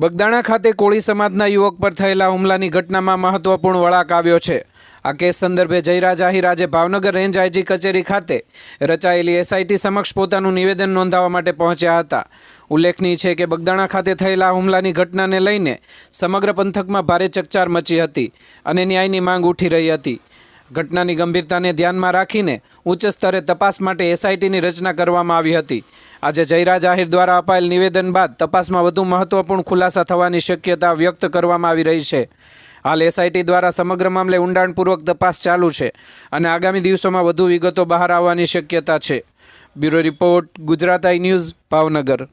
બગદાણા ખાતે કોળી સમાજના યુવક પર થયેલા હુમલાની ઘટનામાં મહત્વપૂર્ણ વળાંક આવ્યો છે. આ કેસ સંદર્ભે જયરાજ આહિર આજે ભાવનગર રેન્જ આઈજી કચેરી ખાતે રચાયેલી એસઆઈટી સમક્ષ પોતાનું નિવેદન નોંધાવવા માટે પહોંચ્યા હતા. ઉલ્લેખનીય છે કે બગદાણા ખાતે થયેલા હુમલાની ઘટનાને લઈને સમગ્ર પંથકમાં ભારે ચકચાર મચી હતી અને ન્યાયની માંગ ઉઠી રહી હતી. ઘટનાની ગંભીરતાને ધ્યાનમાં રાખીને ઉચ્ચ સ્તરે તપાસ માટે એસઆઈટીની રચના કરવામાં આવી હતી. આજે જયરાજ આહિર દ્વારા અપાયેલ નિવેદન બાદ તપાસમાં વધુ મહત્વપૂર્ણ ખુલાસા થવાની શક્યતા વ્યક્ત કરવામાં આવી રહી છે. હાલ એસઆઈટી દ્વારા સમગ્ર મામલે ઊંડાણપૂર્વક તપાસ ચાલુ છે અને આગામી દિવસોમાં વધુ વિગતો બહાર આવવાની શક્યતા છે. Bureau report Gujarat I news Bhavnagar.